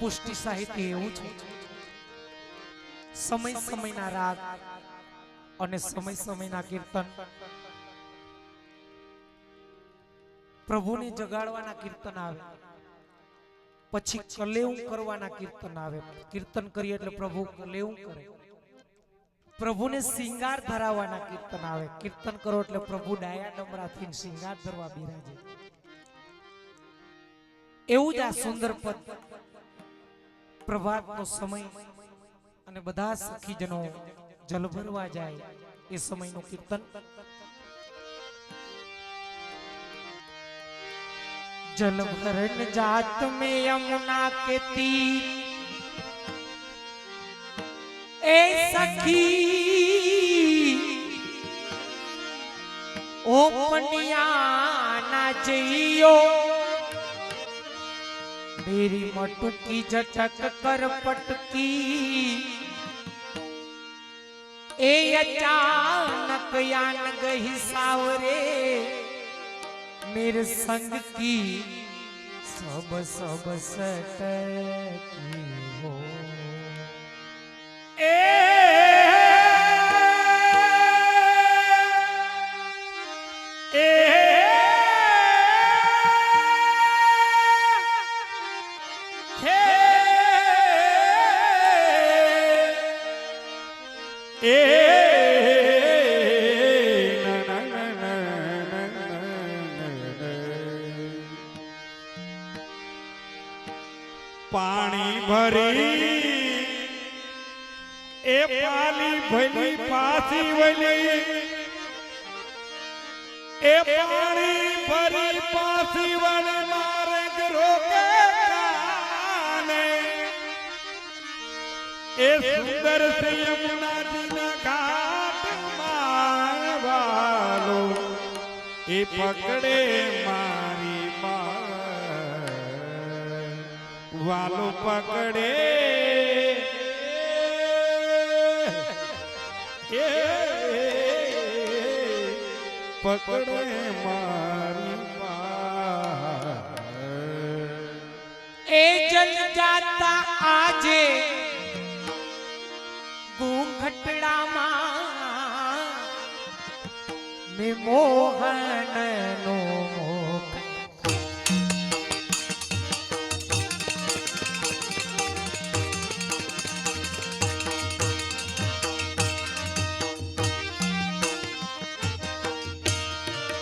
પુષ્ટિ સાહિત્ય એવું છે. સમય સમયના રાગ અને સમય સમયના કીર્તન પ્રભુને જગાડવાના કીર્તન આવે. પછી કલેવું કરવાના કીર્તન આવે. કીર્તન કરીએ એટલે પ્રભુ કલેવું કરે. પ્રભુને શિંગાર ધરાવવાના કીર્તન આવે. કીર્તન કરો એટલે પ્રભુ ડાયા ડમરાથી શિંગાર ધરવા બિરાજે. એવું જ આ સુંદર પદ પ્રભાતનો સમય અને બધા સખીજનો જલ ભરવા જાય એ સમયનું કીર્તન. जल भरण जात में यमुना के तीर। ए सखी ओ पनिया जइयो मेरी मटुकी झटक कर पटकी। ए अचानक यान गही सावरे। मेरे संग की सब सब सटकी हो ए ए પાણી ભરી. એ પાલી ભલી પાછી વલી એ પાણી ભરી પાછી વળી માર્ગ રોકે કાને. એ સુંદર છે યમુનાજીના ઘાટમાં વાલો. એ પકડે મારી વાલો પકડે. પકડે મારી એ જલ જાતા આજે ઘૂંઘટડામાં નિમોહન નો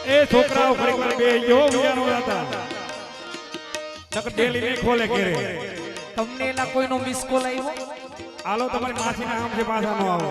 એ છોકરાઓ ફરી વાર બે વિચારો હતા. નકર ડેલી ને ખોલે ઘેરે. તમને એલા કોઈનો મિસ કોલ આવ્યો? આલો તમારી માસીના આમ છે પાછા નો આવો.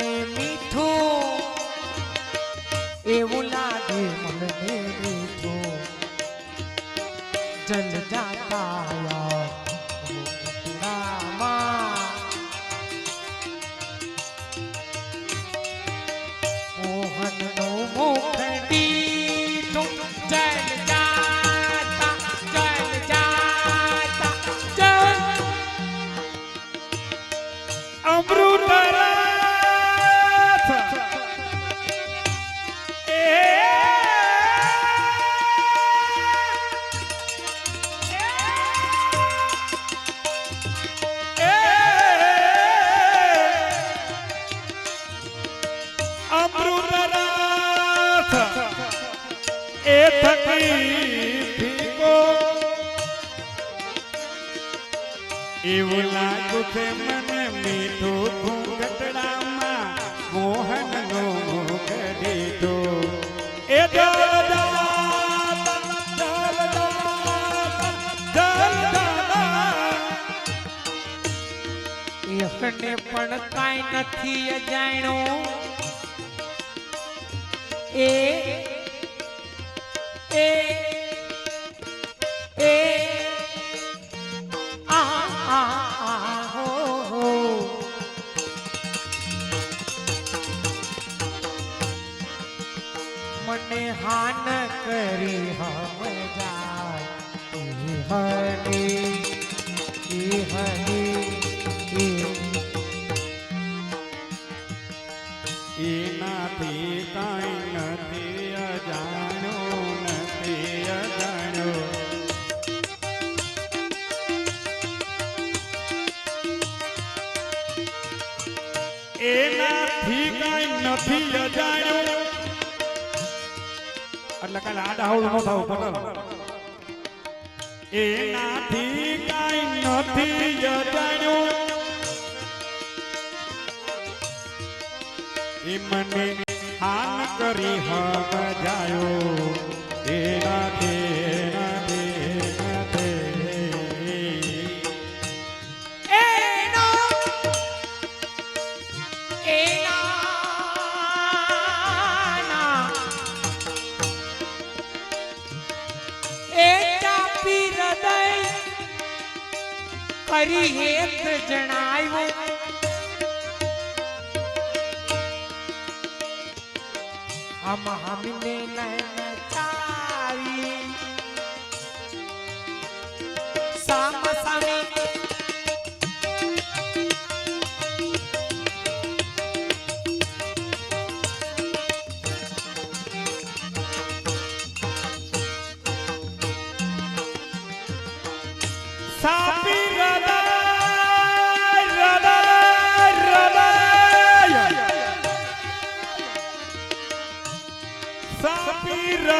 એવું લાગે પણ કાંઈ નથી અજાણ્યું એ એ એ હો હો. મને હાન કરી હમ જાય હરી એ થવું પટેલ એનાથી કાંઈ નથી જાણ્યું. મને હાન કરી હમ જાયો. એના કરી એક જણાવ્યું હમ હમને નયન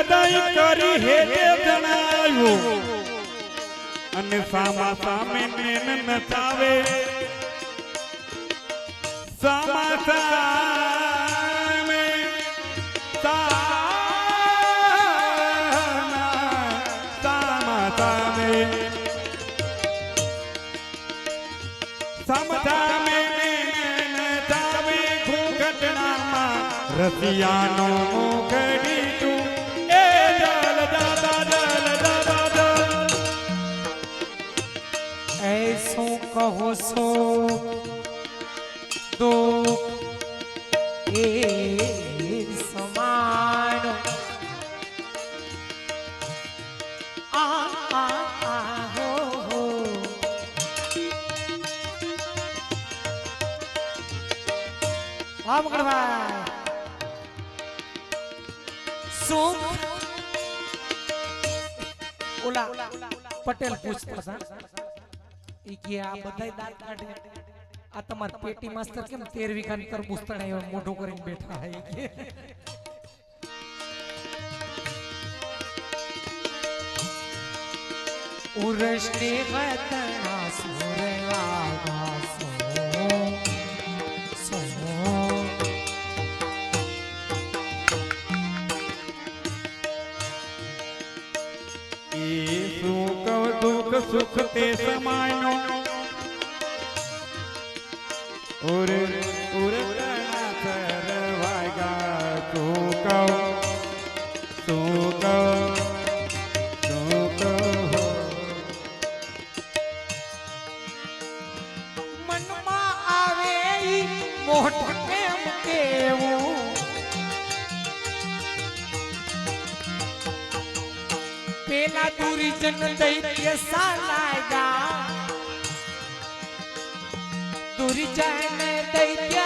સાપી કરી હે તે જણાવ્યું અને સામા સામે મેન નચાવે સામા સામે, સામા સામા સામે. ઘૂંઘટણામાં રસિયાનો મુખડી કહો છો. દુઃખ એ સમાન. આમ કરવા સુખ. ઓલા પટેલ પૂછતા ઈ કે આ બધાય દાંત કાઢે આ તમાર પેટી માસ્તર કેમ તેર વીઘાની તરબૂચ તણાઈ મોઢું કરીને બેઠા હે ઈ કે ઉરસને ગતના સુરવાગા સો સો એ સુખ દુઃખ સુખ તે સમાયનો. ઉર दैत्य दैत्य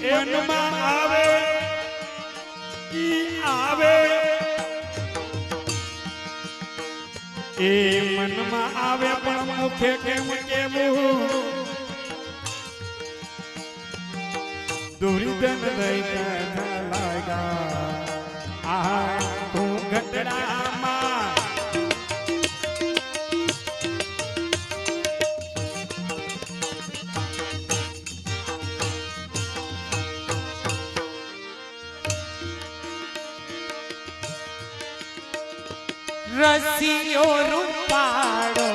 મનમાં આવે. ઈ આવે. એ મનમાં આવે પણ મુખે કેમ કેવું? દુર્દન દઈ લાગા રસિયો રૂપાડો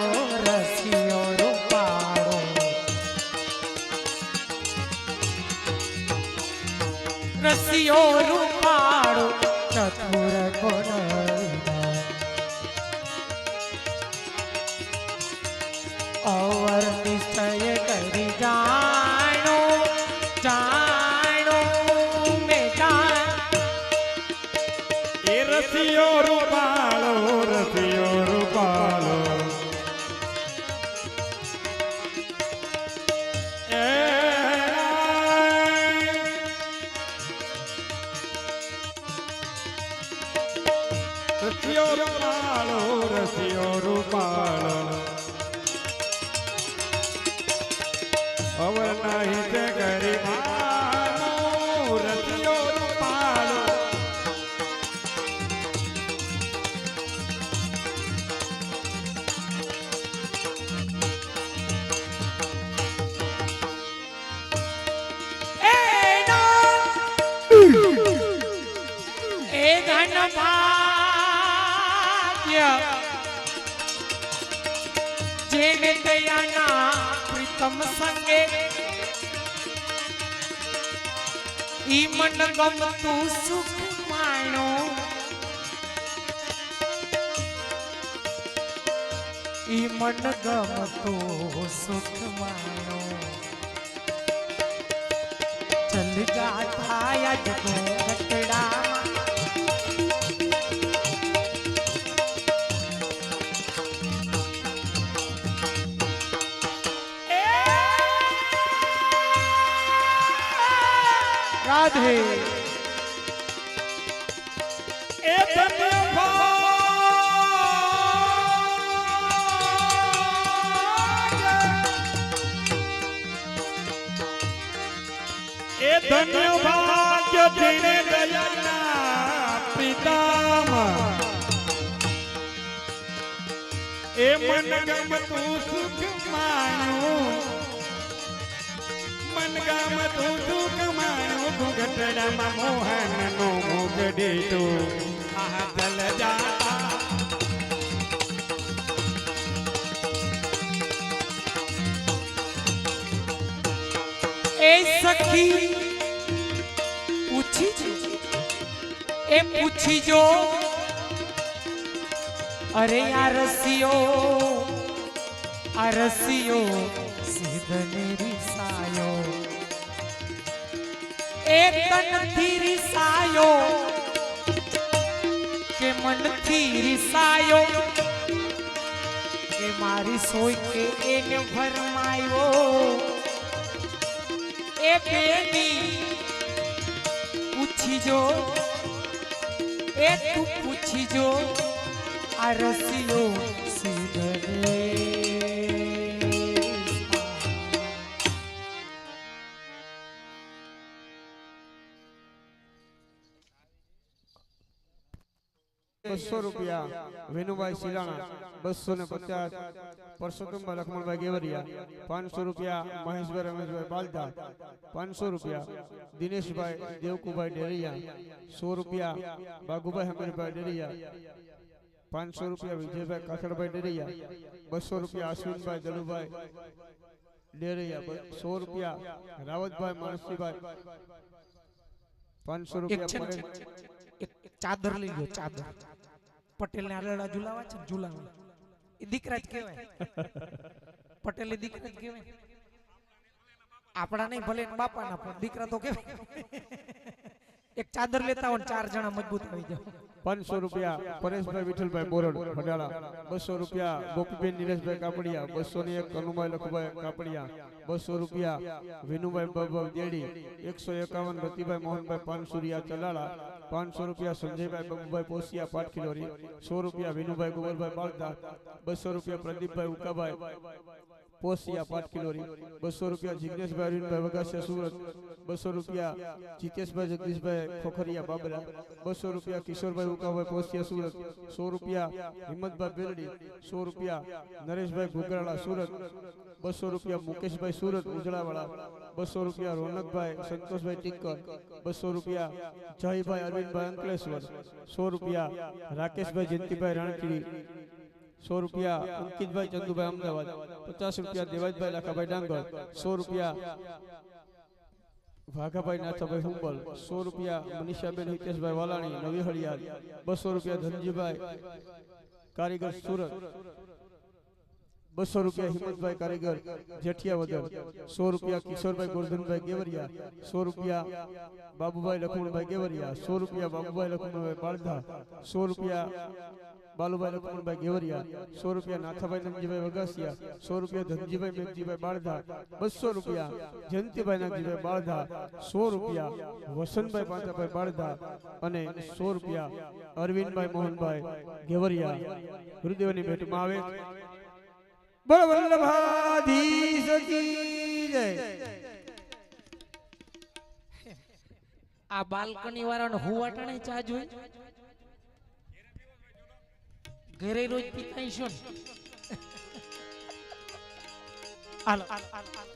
રસિયો રૂપાડો રસિયો રૂપાડો ચતુર અવર નિશ્ચય કરી જાણો રૂપાળો અવર નહીં તે ગરીબાનો तम संगे। मन गम तू सुख मानो। मन गम तू सुख मानो। चल जा था या जब राधे धन्य भाग्य दया ए मन गम तू सुख मानो मन गम तू सुख मुगड़म मोहन नो मुगड़े तो जल जाता। ए सखी, पूछी ए पूछी जो। अरे यार रसियो, आ એ તનથી રિસાયો. કે મનથી રિસાયો. કે મારી સોય કે એને ભરમાયો. એ બેની પૂછી જો. એ તું પૂછી જો. આ રસિયો સીધરે બસો રૂપિયા વેનુભાઈ શિરાણા બસો ને પચાસ પરસોત્તમભાઈ લખમણભાઈ ગેવરિયા પાંચસો રૂપિયા મહેશભાઈ રમેશભાઈ બાલદા પાંચસો રૂપિયા દિનેશભાઈ દેવકુભાઈ ડેરિયા સો રૂપિયા બાગુભાઈ હમીરભાઈ ડેરિયા પાંચસો રૂપિયા વિજયભાઈ કાકડભાઈ ડેરિયા બસો રૂપિયા અશ્વિનભાઈ દલુભાઈ ડેરિયા બ- સો રૂપિયા રાવતભાઈ માનસીભાઈ પાંચસો એક રૂપિયા છે ને, પરેશ એક એક ચાદર લઈ લો ચાદર પટેલ ને આલડા ઝુલાવા છે ઝુલાવા. એ દીકરા જ કહેવાય. પટેલ એ દીકરા જ કહેવાય. આપણા નહીં ભલે બાપાના, પણ દીકરા તો કેવાય એક ચાદર લેતા હોય ચાર જણા મજબૂત આવી જાવ પાંચસો રૂપિયા પરેશભાઈ વિઠ્ઠલભાઈ બોરડ ભડાળા બસો રૂપિયા ગોપીબેન નિલેશભાઈ કાપડિયા. બસો ને એક કનુભાઈ લખુભાઈ કાપડિયા. બસો રૂપિયા વિનુભાઈ બાબા દેડી. એકસો એકાવન રતિભાઈ મોહનભાઈ પાનસુરિયા ચલાળા. પાંચસો રૂપિયા સંજયભાઈ બાબુભાઈ પોસિયા પાટ કિલોરી સો રૂપિયા વિનુભાઈ ગોવરભાઈ બાળતા બસો રૂપિયા પ્રદીપભાઈ ઉકાભાઈ પોસિયા પાટ કિલોરી બસો રૂપિયા જિગ્નેશભાઈ અરવિંદભાઈ વગાસિયા સુરત બસો રૂપિયા જીતેશભાઈ જગદીશભાઈ ખોખરિયા બાબરા બસો રૂપિયા કિશોરભાઈ ઉકાભાઈ પોસિયા સુરત સો રૂપિયા હિંમતભાઈ બેલડી સો રૂપિયા નરેશભાઈ ઘુગરાળા સુરત બસો રૂપિયા મુકેશભાઈ સુરત ઉજળાવાળા બસો રૂપિયા રોનકભાઈ સંતોષભાઈ ટીકર બસો રૂપિયા જયભાઈ અરવિંદભાઈ અંકલેશ્વર સો રૂપિયા રાકેશભાઈ જયંતિભાઈ રાણકીડી સો રૂપિયા અંકિતભાઈ ચંદુભાઈ અમદાવાદ પચાસ રૂપિયા દેવાજભાઈ લાખાભાઈ ડાંગર સો રૂપિયા વાઘાભાઈ નાથાભાઈ હુંબલ સો રૂપિયા મનીષાબેન હિતેશભાઈ વાલાણી નવી હળિયાર બસો રૂપિયા ધનજીભાઈ કારીગર સુરત બસો રૂપિયા હિંમતભાઈ કારીગર જેઠિયાવદર સો રૂપિયા કિશોરભાઈ ગોરધનભાઈ ગેવરિયા, સો રૂપિયા બાબુભાઈ લખમણભાઈ ગેવરિયા, સો રૂપિયા બાબુભાઈ લખમણભાઈ બાળધા, સો રૂપિયા બાલુભાઈ લખમણભાઈ ગેવરિયા, સો રૂપિયા નાથાભાઈ ધનજીભાઈ વગાસિયા, સો રૂપિયા ધનજીભાઈ મેઘજીભાઈ બાળધા, બસો રૂપિયા જયંતિભાઈ નાગજીભાઈ બાળધા, સો રૂપિયા વસંતભાઈ પાંચાભાઈ બાળધા અને સો રૂપિયા અરવિંદભાઈ મોહનભાઈ ગેવરિયા. ગુરુદેવની ભેટમાં આવે. બોલો વલ્લભાધીશ કી જય. આ બાલ્કની વાળાનો હું વાટાણે ચા જોઈ? ઘરે રોજ પીતા છો ને. હાલો, હાલો.